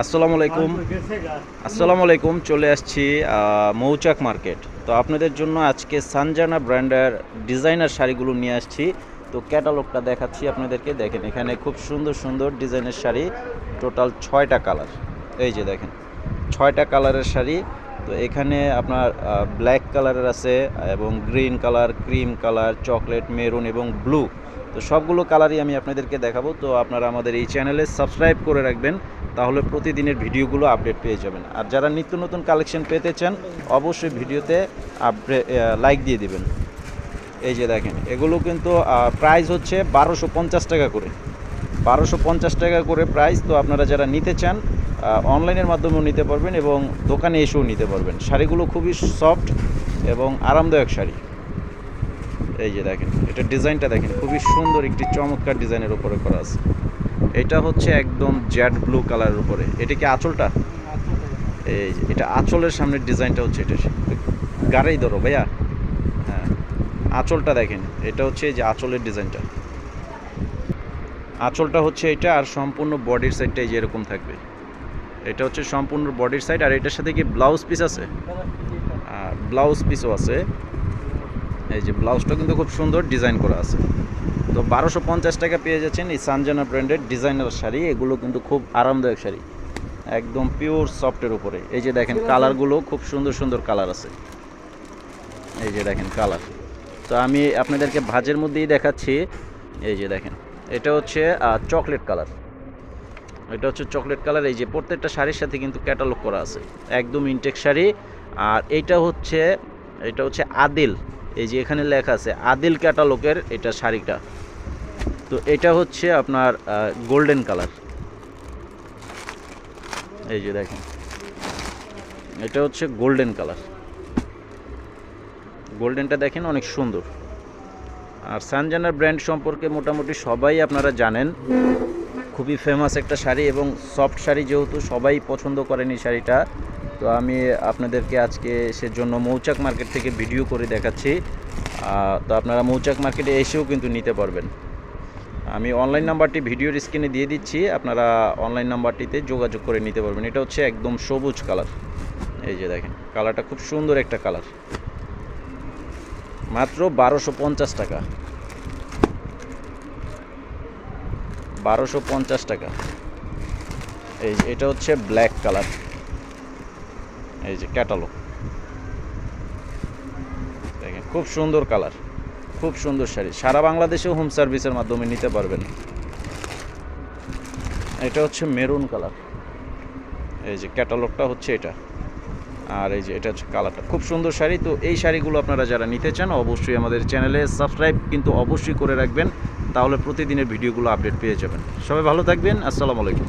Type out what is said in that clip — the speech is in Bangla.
আসসালামু আলাইকুম। আসসালামু আলাইকুম, চলে আসছি মৌচাক মার্কেট। তো আপনাদের জন্য আজকে সানজানা ব্র্যান্ডের ডিজাইনার শাড়িগুলো নিয়ে আসছি। তো ক্যাটালগটা দেখাচ্ছি আপনাদেরকে। দেখেন, এখানে খুব সুন্দর সুন্দর ডিজাইনের শাড়ি। টোটাল ছয়টা কালার। এই যে দেখেন, ছয়টা কালারের শাড়ি। তো এখানে আপনার ব্ল্যাক কালারের আছে এবং green colour, cream colour, chocolate, maroon এবং ব্লু। তো সবগুলো কালারই আমি আপনাদেরকে দেখাবো। তো আপনারা আমাদের এই চ্যানেলে সাবস্ক্রাইব করে রাখবেন। তাহলে প্রতিদিনের ভিডিওগুলো আপডেট পেয়ে যাবেন। আর যারা নিত্য নতুন কালেকশন পেতে চান, অবশ্যই ভিডিওতে আপডেট লাইক দিয়ে দিবেন। এই যে দেখেন, এগুলো কিন্তু প্রাইস হচ্ছে বারোশো পঞ্চাশ টাকা করে। বারোশো পঞ্চাশ টাকা করে প্রাইস তো আপনারা যারা নিতে চান অনলাইনের মাধ্যমেও নিতে পারবেন এবং দোকানে এসেও নিতে পারবেন। শাড়িগুলো খুবই সফট এবং আরামদায়ক শাড়ি। এই যে দেখেন, এটা ডিজাইনটা দেখেন, খুবই সুন্দর একটি চমৎকার ডিজাইনের উপরে করা আছে। এটা হচ্ছে একদম জ্যাড ব্লু কালারের উপরে। এটা কি আঁচলটা? এই এটা আঁচলের সামনের ডিজাইনটা হচ্ছে এটা। গাড়াই ধরো ভাইয়া। হ্যাঁ আঁচলটা দেখেন, এটা হচ্ছে এই যে আঁচলের ডিজাইনটা। আঁচলটা হচ্ছে এটা আর সম্পূর্ণ বডির সাইডটা এই যে এরকম থাকবে। এটা হচ্ছে সম্পূর্ণ বডির সাইড আর এটার সাথে কি ব্লাউজ পিস আছে? আর ব্লাউজ পিসও আছে। এই যে ব্লাউজটা কিন্তু খুব সুন্দর ডিজাইন করা আছে। তো বারোশো পঞ্চাশ টাকা পেয়ে যাচ্ছেন এই সানজানা ব্র্যান্ডের ডিজাইনার শাড়ি। এগুলো কিন্তু খুব আরামদায়ক শাড়ি। একদম পিওর সফটের উপরে। এই যে দেখেন কালারগুলো খুব সুন্দর সুন্দর কালার আছে। এই যে দেখেন কালার। তো আমি আপনাদেরকে ভাজের মধ্যেই দেখাচ্ছি। এই যে দেখেন এটা হচ্ছে চকলেট কালার। এটা হচ্ছে চকলেট কালার। এই যে প্রত্যেকটা শাড়ির সাথে কিন্তু ক্যাটালগ করা আছে। একদম ইনটেক শাড়ি। আর এইটা হচ্ছে এটা হচ্ছে আদিল। এই যে এখানে লেখা আছে, আদিল ক্যাটালগের এটা শাড়িটা। তো এটা হচ্ছে আপনার গোল্ডেন কালার। এই যে দেখেন, এটা হচ্ছে গোল্ডেন কালার। গোল্ডেনটা দেখেন অনেক সুন্দর। আর সানজানার ব্র্যান্ড সম্পর্কে মোটামুটি সবাই আপনারা জানেন। খুবই ফেমাস একটা শাড়ি এবং সফট শাড়ি যেহেতু সবাই পছন্দ করেন এই শাড়িটা, তো আমি আপনাদেরকে আজকে সেজন্য মৌচাক মার্কেট থেকে ভিডিও করে দেখাচ্ছি। তো আপনারা মৌচাক মার্কেটে এসেও কিন্তু নিতে পারবেন। আমি অনলাইন নাম্বারটি ভিডিওর স্ক্রিনে দিয়ে দিচ্ছি, আপনারা অনলাইন নাম্বারটিতে যোগাযোগ করে নিতে পারবেন। এটা হচ্ছে একদম সবুজ কালার এই যে দেখেন কালারটা খুব সুন্দর একটা কালার মাত্র বারোশো পঞ্চাশ টাকা। বারোশো পঞ্চাশ টাকা। এই যে, এটা হচ্ছে ব্ল্যাক কালার এই যে ক্যাটালগ দেখেন, খুব সুন্দর কালার খুব সুন্দর শাড়ি। সারা বাংলাদেশেও হোম সার্ভিসের মাধ্যমে নিতে পারবেন। এটা হচ্ছে মেরুন কালার এই যে ক্যাটালগটা হচ্ছে এটা। আর এই যে, এটা হচ্ছে কালারটা খুব সুন্দর শাড়ি। তো এই শাড়িগুলো আপনারা যারা নিতে চান, অবশ্যই আমাদের চ্যানেলে সাবস্ক্রাইব কিন্তু অবশ্যই করে রাখবেন। তাহলে প্রতিদিনের ভিডিওগুলো আপডেট পেয়ে যাবেন। সবাই ভালো থাকবেন আসসালামু আলাইকুম।